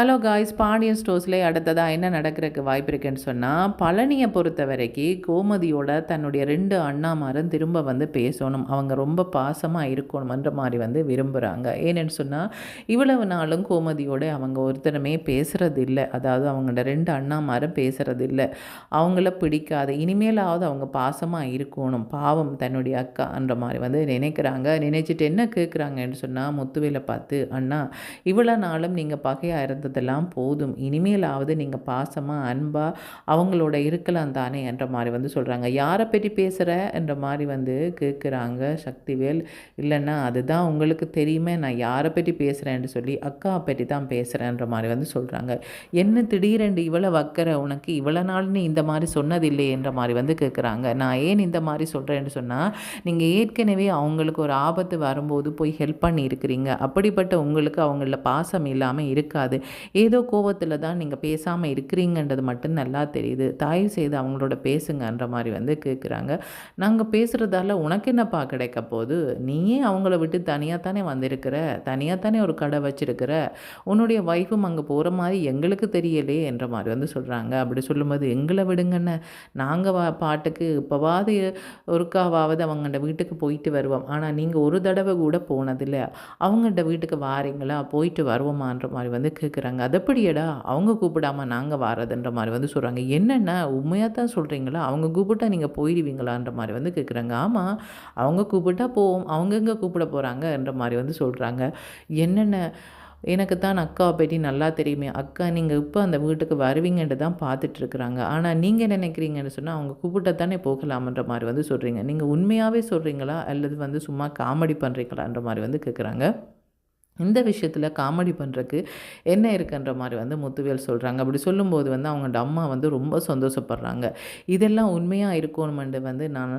Hello guys Pandian ஸ்டோர்ஸ்லேயே அடுத்ததாக என்ன நடக்கிறதுக்கு வாய்ப்பு இருக்குன்னு சொன்னால் பழனியை பொறுத்த வரைக்கும் கோமதியோட தன்னுடைய ரெண்டு அண்ணாமாரும் திரும்ப வந்து பேசணும். அவங்க ரொம்ப பாசமாக இருக்கணுமன்ற மாதிரி வந்து விரும்புகிறாங்க ஏன்னு சொன்னால் இவ்வளவு நாளும் கோமதியோட அவங்க ஒருத்தருமே பேசுகிறது இல்லை அதாவது அவங்களோட ரெண்டு அண்ணாமாரும் பேசுகிறது இல்லை அவங்கள பிடிக்காது. இனிமேலாவது அவங்க பாசமாக இருக்கணும். பாவம் தன்னுடைய அக்கான்ற மாதிரி வந்து நினைக்கிறாங்க. நினைச்சிட்டு என்ன கேட்குறாங்கன்னு சொன்னால் முத்துவேலை பார்த்து அண்ணா இவ்வளோ நாளும் நீங்கள் பகையாக இருந்ததெல்லாம் போதும். இனிமேலாவது நீங்கள் பாசமாக அன்பாக அவங்களோட இருக்கலாம் தானே என்ற மாதிரி வந்து சொல்கிறாங்க யாரை பற்றி பேசுகிற என்ற மாதிரி வந்து கேட்குறாங்க சக்திவேல். இல்லைன்னா அதுதான் உங்களுக்கு தெரியுமே நான் யாரை பற்றி பேசுகிறேன்னு சொல்லி அக்கா பற்றி தான் பேசுகிறேன்ற மாதிரி வந்து சொல்கிறாங்க என்ன திடீரென்று இவ்வளோ வக்கிற உனக்கு இவ்வளோ நாள் நீ இந்த மாதிரி சொன்னதில்லை என்ற மாதிரி வந்து கேட்குறாங்க நான் ஏன் இந்த மாதிரி சொல்கிறேன்னு சொன்னால் நீங்கள் ஏற்கனவே அவங்களுக்கு ஒரு ஆபத்து வரும்போது போய் ஹெல்ப் பண்ணி இருக்கிறீங்க அப்படிப்பட்ட உங்களுக்கு அவங்கள பாசம் இல்லாமல் இருக்காது. ஏதோ கோவத்தில் தான் நீங்கள் பேசாமல் இருக்கிறீங்கன்றது மட்டும் நல்லா தெரியுது. தயவு செய்து அவங்களோட பேசுங்கன்ற மாதிரி வந்து கேட்குறாங்க நாங்கள் பேசுகிறதால உனக்கு என்னப்பா கிடைக்க போகுது? நீயே அவங்கள விட்டு தனியாக தானே வந்திருக்கிற? தனியாக தானே ஒரு கடை வச்சிருக்கிற? உன்னுடைய ஒய்ஃபும் அங்கே போகிற மாதிரி எங்களுக்கு தெரியலே என்ற மாதிரி வந்து சொல்கிறாங்க அப்படி சொல்லும்போது எங்களை விடுங்கன்னு நாங்கள் வா பாட்டுக்கு இப்போவாது ஒருக்காவாவது அவங்கள்ட வீட்டுக்கு போயிட்டு வருவோம். ஆனால் நீங்கள் ஒரு தடவை கூட போனதில்லை. அவங்கள்ட்ட வீட்டுக்கு வாரீங்களா? போயிட்டு வருவோமான்ற மாதிரி வந்து கேட்குறாங்க கேட்குறாங்க. அதப்படியடா அவங்க கூப்பிடாம நாங்கள் வாரதுன்ற மாதிரி வந்து சொல்கிறாங்க என்னென்ன? உண்மையாக தான் சொல்கிறீங்களா அவங்க கூப்பிட்டா நீங்கள் போயிடுவீங்களான்ற மாதிரி வந்து கேட்குறாங்க. ஆமாம் அவங்க கூப்பிட்டா போவோம். அவங்கங்க கூப்பிட போகிறாங்கன்ற மாதிரி வந்து சொல்கிறாங்க என்னென்ன? எனக்கு தான் அக்காவை பற்றி நல்லா தெரியுமே. அக்கா நீங்கள் இப்போ அந்த வீட்டுக்கு வருவீங்கன்ட்டு தான் பார்த்துட்ருக்குறாங்க. ஆனால் நீங்கள் நினைக்கிறீங்கன்னு சொன்னால் அவங்க கூப்பிட்ட தானே போகலாமன்ற மாதிரி வந்து சொல்கிறீங்க நீங்கள் உண்மையாகவே சொல்கிறீங்களா அல்லது வந்து சும்மா காமெடி பண்ணுறீங்களான்ற மாதிரி வந்து கேட்குறாங்க. இந்த விஷயத்தில் காமெடி பண்ணுறக்கு என்ன இருக்குன்ற மாதிரி வந்து முத்துவேல் சொல்கிறாங்க அப்படி சொல்லும்போது வந்து அவங்களோட அம்மா வந்து ரொம்ப சந்தோஷப்படுறாங்க. இதெல்லாம் உண்மையாக இருக்கணுமென்று வந்து நான்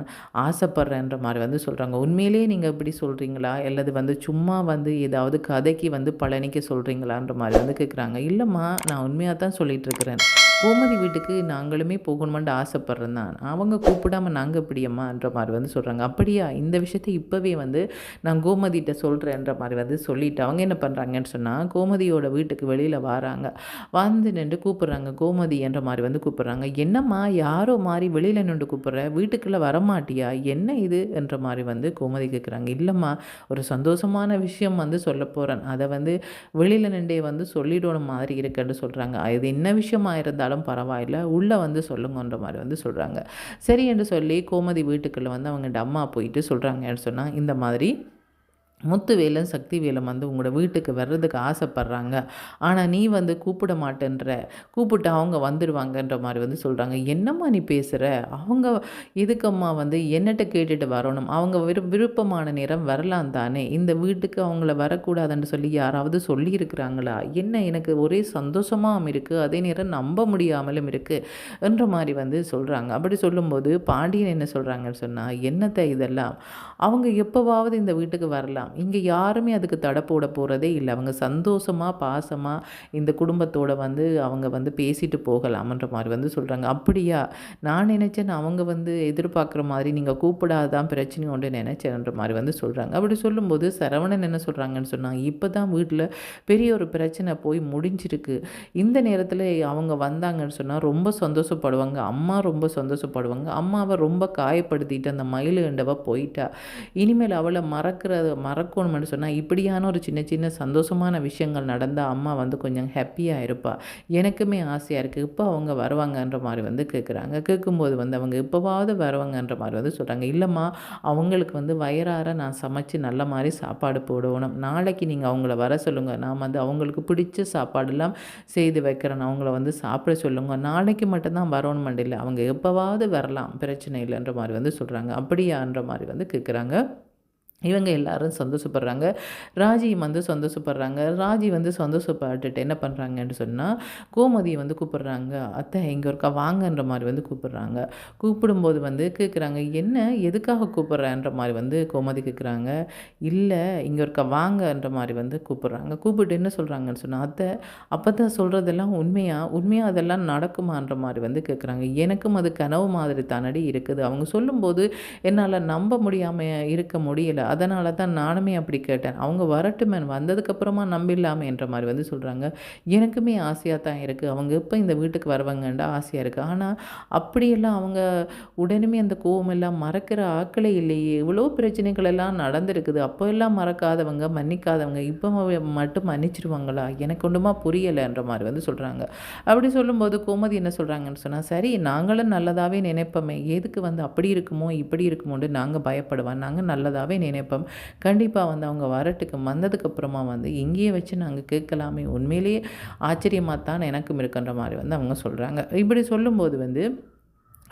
ஆசைப்பட்றேன்ற மாதிரி வந்து சொல்கிறாங்க உண்மையிலேயே நீங்கள் இப்படி சொல்கிறீங்களா அல்லது வந்து சும்மா வந்து ஏதாவது கதைக்கு வந்து பழனிக்கு சொல்கிறீங்களான்ற மாதிரி வந்து கேட்குறாங்க இல்லைம்மா நான் உண்மையாக தான் சொல்லிகிட்ருக்கிறேன் கோமதி வீட்டுக்கு நாங்களுமே போகணுமான்னு ஆசைப்பட்றேன் தான். அவங்க கூப்பிடாம நாங்கள் இப்படியம்மான்ற மாதிரி வந்து சொல்கிறாங்க அப்படியா? இந்த விஷயத்தை இப்போவே வந்து நான் கோமதிகிட்ட சொல்கிறேன்ற மாதிரி வந்து சொல்லிவிட்டு அவங்க என்ன பண்ணுறாங்கன்னு சொன்னால் கோமதியோட வீட்டுக்கு வெளியில் வராங்க. வந்து நின்று கூப்பிட்றாங்க. கோமதி என்ற மாதிரி வந்து கூப்பிட்றாங்க. என்னம்மா யாரோ மாதிரி வெளியில் நின்று கூப்பிட்ற? வீட்டுக்குள்ளே வரமாட்டியா? என்ன இது? என்ற மாதிரி வந்து கோமதி கேட்குறாங்க இல்லைம்மா ஒரு சந்தோஷமான விஷயம் வந்து சொல்ல போகிறேன் அதை வந்து வெளியில் நின்றே வந்து சொல்லிடணும் மாதிரி இருக்குன்னு சொல்கிறாங்க அது என்ன விஷயமா இருந்தாலும் இருந்தாலும் பரவாயில்ல உள்ளே வந்து சொல்லுங்கன்ற மாதிரி வந்து சொல்கிறாங்க சரி என்று சொல்லி கோமதி வீட்டுக்குள்ளே வந்து அவங்க அம்மா போயிட்டு சொல்கிறாங்கன்னு சொன்னால் இந்த மாதிரி முத்துவேலும் சக்திவேலும் வந்து உங்களோட வீட்டுக்கு வர்றதுக்கு ஆசைப்பட்றாங்க. ஆனால் நீ வந்து கூப்பிட மாட்டேன்ற கூப்பிட்டு அவங்க வந்துடுவாங்கன்ற மாதிரி வந்து சொல்கிறாங்க என்னம்மா நீ பேசுகிற அவங்க இதுக்கம்மா வந்து என்னட்ட கேட்டுட்டு வரணும்? அவங்க விரு விருப்பமான நேரம் வரலாம் தானே? இந்த வீட்டுக்கு அவங்கள வரக்கூடாதுன்னு சொல்லி யாராவது சொல்லியிருக்கிறாங்களா? என்ன எனக்கு ஒரே சந்தோஷமாகவும் இருக்குது அதே நேரம் நம்ப முடியாமலும் இருக்குது என்ற மாதிரி வந்து சொல்கிறாங்க அப்படி சொல்லும்போது பாண்டியன் என்ன சொல்கிறாங்கன்னு சொன்னால் என்னத்தை இதெல்லாம்? அவங்க எப்போவாவது இந்த வீட்டுக்கு வரலாம். இங்கே யாருமே அதுக்கு தடை போட போகிறதே இல்லை. அவங்க சந்தோஷமாக பாசமாக இந்த குடும்பத்தோடு வந்து அவங்க வந்து பேசிட்டு போகலாமன்ற மாதிரி வந்து சொல்கிறாங்க அப்படியா? நான் நினச்சேன் அவங்க வந்து எதிர்பார்க்குற மாதிரி நீங்கள் கூப்பிடாதான் பிரச்சனை ஒன்று நினச்சேன்ற மாதிரி வந்து சொல்கிறாங்க அப்படி சொல்லும்போது சரவணன் என்ன சொல்கிறாங்கன்னு சொன்னாங்க இப்போ தான் வீட்டில் பெரிய ஒரு பிரச்சனை போய் முடிஞ்சிருக்கு. இந்த நேரத்தில் அவங்க வந்தாங்கன்னு சொன்னால் ரொம்ப சந்தோஷப்படுவாங்க. அம்மா ரொம்ப சந்தோஷப்படுவாங்க. அம்மாவை ரொம்ப காயப்படுத்திட்டு அந்த மயிலுண்டவ போயிட்டா. இனிமேல் அவளை மறக்கிறத மற மறக்கணும்னு சொன்னால் இப்படியான ஒரு சின்ன சின்ன சந்தோஷமான விஷயங்கள் நடந்தால் அம்மா வந்து கொஞ்சம் ஹாப்பியாக இருப்பாள் எனக்குமே ஆசையாக இருக்குது இப்போ அவங்க வருவாங்கன்ற மாதிரி வந்து கேட்குறாங்க கேட்கும்போது வந்து அவங்க இப்போவாவது வருவாங்கன்ற மாதிரி வந்து சொல்கிறாங்க இல்லைம்மா அவங்களுக்கு வந்து வயிறார நான் சமைச்சு நல்ல மாதிரி சாப்பாடு போடணும். நாளைக்கு நீங்கள் அவங்கள வர சொல்லுங்கள் நான் வந்து அவங்களுக்கு பிடிச்ச சாப்பாடெல்லாம் செய்து வைக்கிறேன். அவங்கள வந்து சாப்பிட சொல்லுங்கள் நாளைக்கு மட்டும்தான் வரணும் இல்லை. அவங்க எப்போவாவது வரலாம். பிரச்சனை இல்லைன்ற மாதிரி வந்து சொல்கிறாங்க அப்படியான்ற மாதிரி வந்து கேட்குறாங்க இவங்க எல்லாரும் சந்தோஷப்படுறாங்க. ராஜி வந்து சந்தோஷப்படுறாங்க. ராஜி வந்து சந்தோஷப்பட்டுட்டு என்ன பண்ணுறாங்கன்னு சொன்னால் கோமதியை வந்து கூப்பிட்றாங்க. அத்தை இங்கே ஒருக்கா வாங்கன்ற மாதிரி வந்து கூப்பிட்றாங்க. கூப்பிடும்போது வந்து கேட்குறாங்க என்ன? எதுக்காக கூப்பிட்றேன்ற மாதிரி வந்து கோமதி கேட்குறாங்க இல்லை இங்கே ஒருக்கா வாங்கன்ற மாதிரி வந்து கூப்பிட்றாங்க. கூப்பிட்டு என்ன சொல்கிறாங்கன்னு சொன்னால் அத்தை அப்போ தான் சொல்கிறதெல்லாம் உண்மையாக உண்மையாக அதெல்லாம் நடக்குமான்ற மாதிரி வந்து கேட்குறாங்க எனக்கும் அது கனவு மாதிரி தானடி இருக்குது. அவங்க சொல்லும்போது என்னால் நம்ப முடியாமல் இருக்க முடியலை. அதனால தான் நானுமே அப்படி கேட்டேன். அவங்க வரட்டுமே வந்ததுக்கப்புறமா நம்பிடலாமே என்ற மாதிரி வந்து சொல்கிறாங்க எனக்குமே ஆசையாக தான் இருக்குது அவங்க இப்போ இந்த வீட்டுக்கு வருவாங்கன்ற ஆசையாக இருக்குது ஆனால் அப்படியெல்லாம் அவங்க உடனுமே அந்த கோவம் எல்லாம் மறக்கிற ஆக்களே இல்லையே. இவ்வளோ பிரச்சனைகள் எல்லாம் நடந்திருக்குது. அப்போ எல்லாம் மறக்காதவங்க மன்னிக்காதவங்க இப்போ மட்டும் மன்னிச்சிருவாங்களா? எனக்கு ஒன்றுமா புரியலைன்ற மாதிரி வந்து சொல்கிறாங்க அப்படி சொல்லும்போது கோமதி என்ன சொல்கிறாங்கன்னு சொன்னால் சரி நாங்களும் நல்லதாகவே நினைப்போமே. எதுக்கு வந்து அப்படி இருக்குமோ இப்படி இருக்குமோன்னு நாங்கள் பயப்படுவோம். நாங்கள் நல்லதாகவே நினைப்போம். கண்டிப்பாக வந்து அவங்க வரட்டுக்கு வந்ததுக்கப்புறமா வந்து இங்கேயே வச்சு நாங்கள் கேட்கலாமே. உண்மையிலேயே ஆச்சரியமாக தான் எனக்கும் இருக்கின்ற மாதிரி வந்து அவங்க சொல்கிறாங்க இப்படி சொல்லும்போது வந்து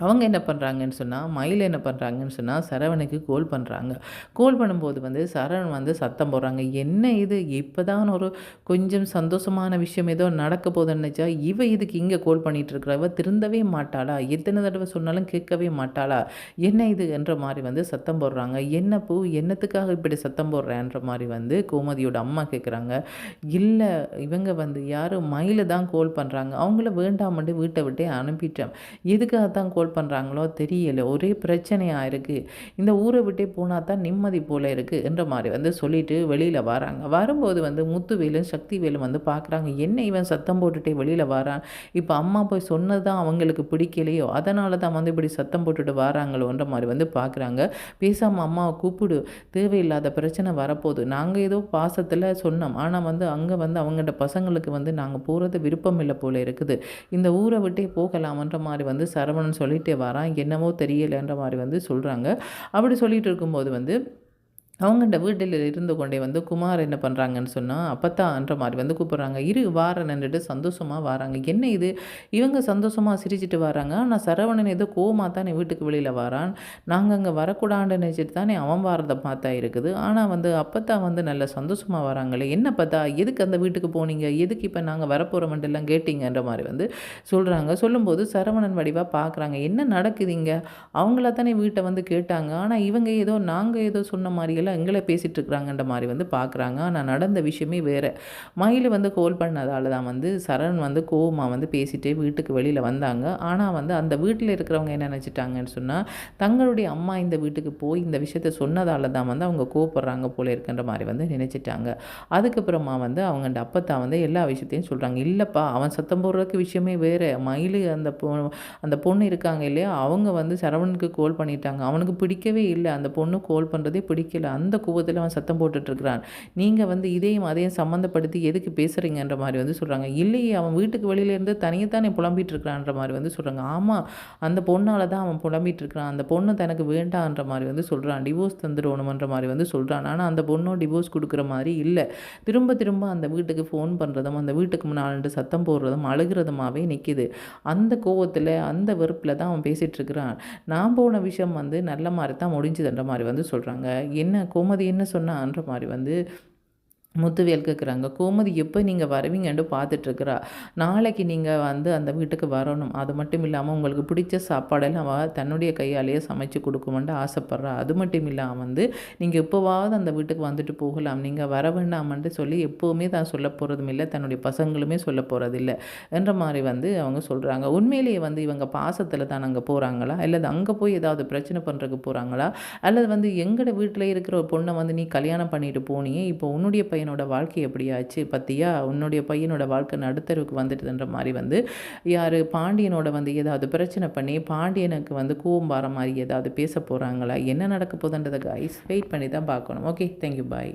அவங்க என்ன பண்ணுறாங்கன்னு சொன்னால் மயில் என்ன பண்ணுறாங்கன்னு சொன்னால் சரவணுக்கு கோல் பண்ணுறாங்க கோல் பண்ணும்போது வந்து சரவணன் வந்து சத்தம் போடுறாங்க. என்ன இது? இப்போ தான் ஒரு கொஞ்சம் சந்தோஷமான விஷயம் ஏதோ நடக்க போதுன்னு நினச்சா இவ இதுக்கு இங்கே கோல் பண்ணிகிட்டு இருக்கிறவ திருந்தவே மாட்டாளா? எத்தனை தடவை சொன்னாலும் கேட்கவே மாட்டாளா? என்ன இது? என்ற மாதிரி வந்து சத்தம் போடுறாங்க. என்ன பூ? என்னத்துக்காக இப்படி சத்தம் போடுறேன்ற மாதிரி வந்து கோமதியோட அம்மா கேட்குறாங்க இல்லை இவங்க வந்து யாரும் மயில தான் கோல் பண்ணுறாங்க அவங்கள வேண்டாமட்டு வீட்டை விட்டே அனுப்பிட்டேன். எதுக்காக தான் கோல் பண்ணுறாங்களோ தெரியல. ஒரே பிரச்சனையாக இருக்குது இந்த ஊரை விட்டே போனால் தான் நிம்மதி போல் இருக்குது என்ற மாதிரி வந்து சொல்லிட்டு வெளியில் வராங்க. வரும்போது வந்து முத்துவேலும் சக்திவேலும் வந்து பார்க்குறாங்க என்ன இவன் சத்தம் போட்டுட்டே வெளியில் வரான்? இப்போ அம்மா போய் சொன்னது தான் அவங்களுக்கு பிடிக்கலையோ? அதனால தான் வந்து இப்படி சத்தம் போட்டுட்டு வராங்களோன்ற மாதிரி வந்து பார்க்குறாங்க பேசாமல் அம்மாவை கூப்பிடு. தேவையில்லாத பிரச்சனை வரப்போகுது. நாங்கள் ஏதோ பாசத்தில் சொன்னோம். ஆனால் வந்து அங்கே வந்து அவங்கள்ட்ட பசங்களுக்கு வந்து நாங்கள் போகிறது விருப்பம் இல்லை போல் இருக்குது. இந்த ஊரை விட்டே போகலாம்ன்ற மாதிரி வந்து சரவணன் சொல்லி சொல்லிகிட்டே வரான். என்னமோ தெரியலைன்ற மாதிரி வந்து சொல்கிறாங்க அப்படி சொல்லிகிட்டு இருக்கும்போது வந்து அவங்கள்ட வீட்டில் இருந்து கொண்டே வந்து குமார் என்ன பண்ணுறாங்கன்னு சொன்னால் அப்பத்தான்ற மாதிரி வந்து கூப்பிட்றாங்க. இரு வார நின்றுட்டு சந்தோஷமாக வராங்க. என்ன இது? இவங்க சந்தோஷமாக சிரிச்சிட்டு வராங்க. ஆனால் சரவணன் ஏதோ கோவமாக தானே வீட்டுக்கு வெளியில் வரான். நாங்கள் அங்கே வரக்கூடாதுன்னு நினச்சிட்டு தானே அவன் வாரதை பார்த்தா இருக்குது. ஆனால் வந்து அப்பத்தா வந்து நல்ல சந்தோஷமாக வராங்களே. என்ன பார்த்தா எதுக்கு அந்த வீட்டுக்கு போனீங்க? எதுக்கு இப்போ நாங்கள் வரப்போகிறோமெண்டெல்லாம் கேட்டிங்கன்ற மாதிரி வந்து சொல்கிறாங்க சொல்லும்போது சரவணன் வடிவாக பார்க்குறாங்க என்ன நடக்குதுங்க அவங்கள தானே வீட்டை வந்து கேட்டாங்க. ஆனால் இவங்க ஏதோ நாங்கள் ஏதோ சொன்ன மாதிரியெல்லாம் எல்லாம் எங்களை பேசிகிட்டு இருக்கிறாங்கன்ற மாதிரி வந்து பார்க்குறாங்க. ஆனால் நடந்த விஷயமே வேறு. மயில் வந்து கோல் பண்ணதால் தான் வந்து சரண் வந்து கோவமாக வந்து பேசிகிட்டே வீட்டுக்கு வெளியில் வந்தாங்க. ஆனால் வந்து அந்த வீட்டில் இருக்கிறவங்க என்ன நினச்சிட்டாங்கன்னு சொன்னால் தங்களுடைய அம்மா இந்த வீட்டுக்கு போய் இந்த விஷயத்த சொன்னதால தான் வந்து அவங்க கோவப்படுறாங்க போல இருக்கின்ற மாதிரி வந்து நினச்சிட்டாங்க. அதுக்கப்புறமா வந்து அவங்க அப்பத்தா வந்து எல்லா விஷயத்தையும் சொல்கிறாங்க இல்லைப்பா அவன் சத்தம் போடுறதுக்கு விஷயமே வேறு. மயில் அந்த பொ அந்த பொண்ணு இருக்காங்க இல்லையா? அவங்க வந்து சரவணனுக்கு கோல் பண்ணிட்டாங்க. அவனுக்கு பிடிக்கவே இல்லை. அந்த பொண்ணு கோல் பண்ணுறதே பிடிக்கல. அந்த கோவத்தில் அவன் சத்தம் போட்டுட்ருக்கிறான். நீங்கள் வந்து இதையும் அதையும் சம்மந்தப்படுத்தி எதுக்கு பேசுகிறீங்கன்ற மாதிரி வந்து சொல்கிறாங்க இல்லையே அவன் வீட்டுக்கு வெளியிலேருந்து தனியத்தானே புலம்பிகிட்டு இருக்கிறான்ற மாதிரி வந்து சொல்கிறாங்க ஆமாம் அந்த பொண்ணால் தான் அவன் புலம்பிகிட்டு இருக்கிறான் அந்த பொண்ணு தனக்கு வேண்டான்ற மாதிரி வந்து சொல்கிறான் டிவோர்ஸ் தந்துடணுமன்ற மாதிரி வந்து சொல்கிறான் ஆனால் அந்த பொண்ணும் டிவோர்ஸ் கொடுக்குற மாதிரி இல்லை. திரும்ப திரும்ப அந்த வீட்டுக்கு ஃபோன் பண்ணுறதும் அந்த வீட்டுக்கு முன்னாடி சத்தம் போடுறதும் அழுகிறதுமாவே நிற்கிது அந்த கோவத்தில் அந்த வெறுப்பில் தான் அவன் பேசிகிட்ருக்கிறான் நான் போன விஷயம் வந்து நல்ல மாதிரி தான் முடிஞ்சுதுன்ற மாதிரி வந்து சொல்கிறாங்க என்ன கோமதி என்ன சொன்னான்ற மாதிரி வந்து முத்துவேல் கேட்குறாங்க கோமதி எப்போ நீங்கள் வருவீங்கன்னு பார்த்துட்ருக்குறா. நாளைக்கு நீங்கள் வந்து அந்த வீட்டுக்கு வரணும். அது மட்டும் இல்லாமல் உங்களுக்கு பிடிச்ச சாப்பாடெல்லாம் அவள் தன்னுடைய கையாலேயே சமைச்சு கொடுக்குமென்ட்டு ஆசைப்பட்றா. அது மட்டும் இல்லாமல் வந்து நீங்கள் எப்போவாவது அந்த வீட்டுக்கு வந்துட்டு போகலாம். நீங்கள் வர வேண்டாமன்ட்டு சொல்லி எப்போவுமே தான் சொல்ல போகிறதும் இல்லை. தன்னுடைய பசங்களுமே சொல்ல போகிறதில்ல என்ற மாதிரி வந்து அவங்க சொல்கிறாங்க உண்மையிலேயே வந்து இவங்க பாசத்தில் தான் அங்கே போகிறாங்களா அல்லது அங்கே போய் ஏதாவது பிரச்சனை பண்ணுறதுக்கு போகிறாங்களா அல்லது வந்து எங்களோட வீட்டில் இருக்கிற ஒரு பொண்ணை வந்து நீ கல்யாணம் பண்ணிட்டு போனியே இப்போ உன்னுடைய பையனோட வாழ்க்கை எப்படியாச்சு? பற்றியா உன்னுடைய பையனோட வாழ்க்கை நடுத்தருவுக்கு வந்துட்டுன்ற மாதிரி வந்து யார் பாண்டியனோட வந்து ஏதாவது பிரச்சனை பண்ணி பாண்டியனுக்கு வந்து கோவம் வர மாதிரி ஏதாவது பேச போகிறாங்களா என்ன நடக்க போதுன்றதை கைஸ் வெயிட் பண்ணி தான் பார்க்கணும் ஓகே தேங்க்யூ பாய்